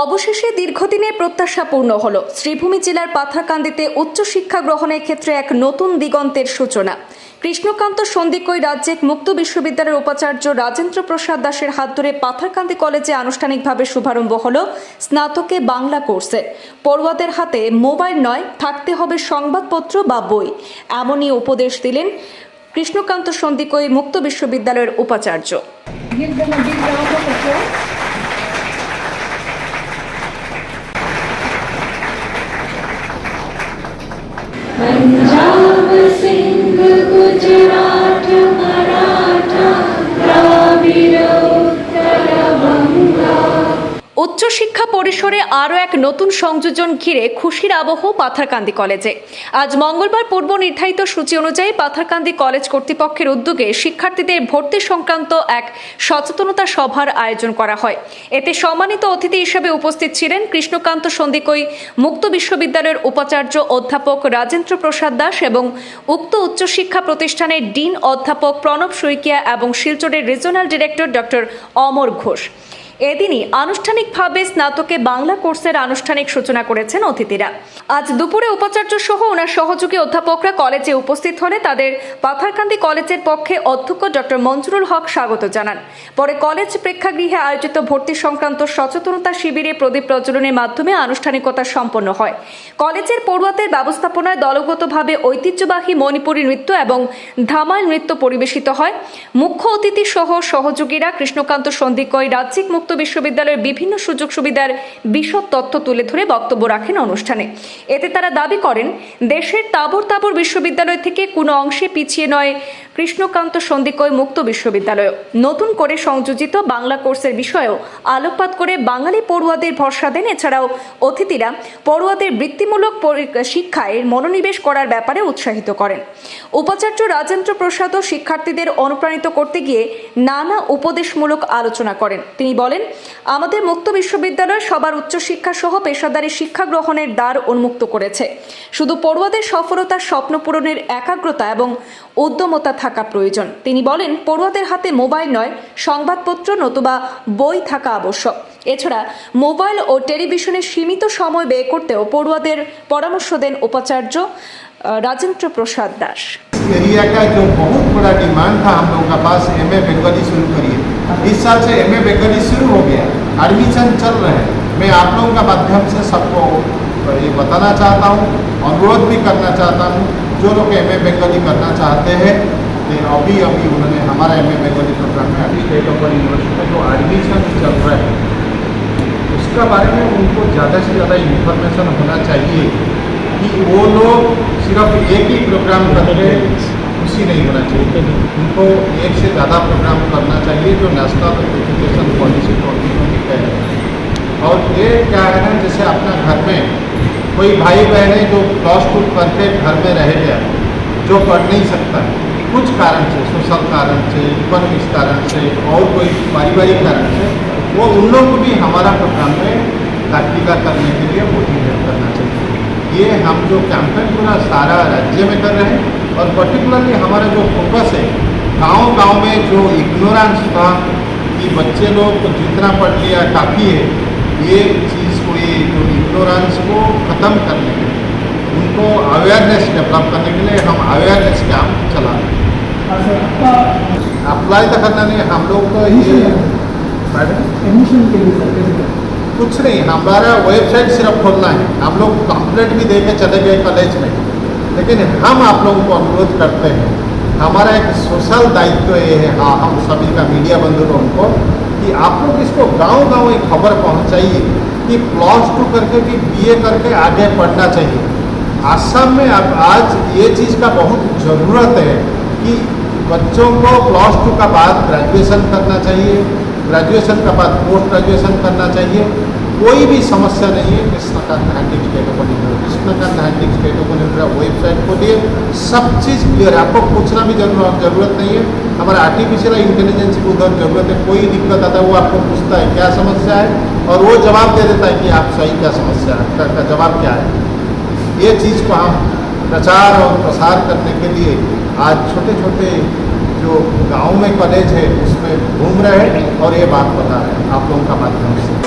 অবশেষে দীর্ঘদিনের প্রত্যাশা পূর্ণ হলো। শ্রীভূমি জেলার পাথারকান্দিতে উচ্চশিক্ষা গ্রহণের ক্ষেত্রে এক নতুন দিগন্তের সূচনা। কৃষ্ণকান্ত সন্দিকই রাজ্যিক মুক্ত বিশ্ববিদ্যালয়ের উপাচার্য রাজেন্দ্র প্রসাদ দাসের হাত ধরে পাথারকান্দি কলেজে আনুষ্ঠানিকভাবে শুভারম্ভ হল স্নাতকে বাংলা কোর্সের পড়ুয়াদের হাতে মোবাইল নয়, থাকতে হবে সংবাদপত্র বা বই। এমনই উপদেশ দিলেন কৃষ্ণকান্ত সন্দিকই মুক্ত বিশ্ববিদ্যালয়ের উপাচার্য। উচ্চশিক্ষা পরিসরে আরও এক নতুন সংযোজন ঘিরে খুশির আবহ পাথারকান্দি কলেজে। আজ মঙ্গলবার পূর্ব নির্ধারিত সূচি অনুযায়ী পাথারকান্দি কলেজ কর্তৃপক্ষের উদ্যোগে শিক্ষার্থীদের ভর্তি সংক্রান্ত এক সচেতনতা সভার আয়োজন করা হয়। এতে সম্মানিত অতিথি হিসেবে উপস্থিত ছিলেন কৃষ্ণকান্ত সন্দিকই, মুক্ত বিশ্ববিদ্যালয়ের উপাচার্য অধ্যাপক রাজেন্দ্র প্রসাদ দাস এবং উক্ত উচ্চশিক্ষা প্রতিষ্ঠানের ডিন অধ্যাপক প্রণব শইকিয়া এবং শিলচরের regional director doctor Amar Ghosh. এদিনই আনুষ্ঠানিকভাবে স্নাতকে বাংলা কোর্সের আনুষ্ঠানিক সূচনা করেছেন অতিথিরা। আজ দুপুরে উপাচার্য সহ ওনার সহযোগী অধ্যাপকরা কলেজে উপস্থিত হলে তাদের পাথারকান্দি কলেজের পক্ষে অধ্যক্ষ ডক্টর মঞ্জুরুল হক স্বাগত জানান। পরে কলেজ প্রেক্ষাগৃহে আয়োজিত ভর্তি সংক্রান্ত সচেতনতা শিবিরে প্রদীপ প্রজ্বলনের মাধ্যমে আনুষ্ঠানিকতা সম্পন্ন হয়। কলেজের পড়ুয়াদের ব্যবস্থাপনায় দলগতভাবে ঐতিহ্যবাহী মণিপুরী নৃত্য এবং ধামাল নৃত্য পরিবেশিত হয়। মুখ্য অতিথি সহ সহযোগীরা কৃষ্ণকান্ত সন্দিকয়, রাজ্যিক মুক্ত বিশ্ববিদ্যালয়ের বিভিন্ন সুযোগ সুবিধার বিশদ তথ্য তুলে ধরে বক্তব্য রাখেন অনুষ্ঠানে। এতে তারা দাবি করেন, দেশের তাবর তাবর বিশ্ববিদ্যালয় থেকে কোনো অংশে পিছিয়ে নয় কৃষ্ণকান্ত সন্দিকয় মুক্ত বিশ্ববিদ্যালয়। নতুন করে সংযোজিত বাংলা কোর্সের বিষয়েও আলোকপাত করে বাঙালি পড়ুয়াদের ভরসা দেন। এছাড়াও অতিথিরা পড়ুয়াদের বৃত্তিমূলক শিক্ষায় মনোনিবেশ করার ব্যাপারে উৎসাহিত করেন। উপাচার্য রাজেন্দ্র প্রসাদও শিক্ষার্থীদের অনুপ্রাণিত করতে গিয়ে নানা উপদেশমূলক আলোচনা করেন। তিনি বলেন আমাদের মুক্ত বিশ্ববিদ্যালয় সবার উচ্চশিক্ষা সহ পেশাদারী শিক্ষা গ্রহণের দ্বার উন্মুক্ত করেছে শুধু পড়ুয়াদের সফলতার স্বপ্ন পূরণের একাগ্রতা এবং উদ্যমতা থাকা প্রয়োজন তিনি বলেন পড়ুয়াদের হাতে মোবাইল নয় সংবাদপত্র নতুবা বই থাকা আবশ্যক এছাড়া মোবাইল ও টেলিভিশনে সীমিত সময় ব্যয় করতেও পড়ুয়াদের পরামর্শ দেন উপাচার্য আহ, রাজেন্দ্র প্রসাদ দাস एरिया का जो बहुत बड़ा डिमांड था हम लोगों का पास एम ए बंगाली शुरू करिए इस साल से एम ए बंगाली शुरू हो गया एडमिशन चल रहे हैं। मैं आप लोगों का माध्यम से सबको ये बताना चाहता हूँ, अनुरोध भी करना चाहता हूँ, जो लोग एम ए बंगाली करना चाहते हैं तो अभी अभी उन्होंने हमारा एम ए बंगाली प्रोग्राम में अभी स्टेट ओपन यूनिवर्सिटी में जो एडमिशन चल रहा है, उसका बारे में उनको ज़्यादा से ज़्यादा इन्फॉर्मेशन होना चाहिए कि वो लोग सिर्फ़ एक ही प्रोग्राम करके खुशी नहीं होना चाहिए। उनको एक से ज़्यादा प्रोग्राम करना चाहिए जो नेशनल एजुकेशन पॉलिसी को उन्होंने कह रहे हैं और ये क्या है ना, जैसे अपना घर में कोई भाई बहन है जो प्लस टू करके घर में रह गया, जो पढ़ नहीं सकता, कुछ कारण से सोशल कारण से इकोनॉमिक्स कारण से, और कोई पारिवारिक कारण से, वो उन लोग को भी हमारा प्रोग्राम में दाखिला करने के लिए मोटिवेट करना चाहिए। ये हम जो कैंपेन पूरा सारा राज्य में कर रहे हैं और पर्टिकुलरली हमारा जो फोकस है गाँव गाँव में जो इग्नोरेंस था कि बच्चे लोग को जितना पढ़ लिया काफ़ी है ये चीज़ को ये जो इग्नोरेंस को ख़त्म करने के लिए उनको अवेयरनेस डेवलप करने के लिए हम अवेयरनेस कैंप चला रहे हैं। अच्छा अप्लाई तो करना नहीं हम लोग को ये एडमिशन के लिए कुछ नहीं हमारा वेबसाइट सिर्फ़ खोलना है। हम लोग कंप्लेंट भी दे के चले गए कॉलेज में। लेकिन हम आप लोगों को अनुरोध करते हैं, हमारा एक सोशल दायित्व तो ये है हाँ हम सभी का मीडिया बंधु लोगों को, कि आप लोग इसको गाँव गाँव एक खबर पहुंचाइए कि प्लस टू करके भी बीए करके आगे पढ़ना चाहिए। आसाम में अब आज ये चीज़ का बहुत ज़रूरत है कि बच्चों को प्लस टू का बाद ग्रेजुएशन करना चाहिए ग्रेजुएशन का बाद पोस्ट ग्रेजुएशन करना चाहिए। कोई भी समस्या नहीं है Krishnakanta Handique state open Krishnakanta Handique state open website खोलिए सब चीज़ क्लियर है। आपको पूछना भी ज़रूर ज़रूरत नहीं है। हमारा आर्टिफिशियल इंटेलिजेंस की उधर ज़रूरत है। कोई दिक्कत आता है, वो आपको पूछता है, क्या समस्या है? और वो जवाब दे देता है कि आप सही क्या समस्या है। का जवाब क्या है? ये चीज़ को हम प्रचार और प्रसार करने के लिए आज छोटे छोटे जो गाँव में कॉलेज है, उसमें घूम रहे हैं और ये बात बता रहे हैं। आप लोगों का माध्यम से।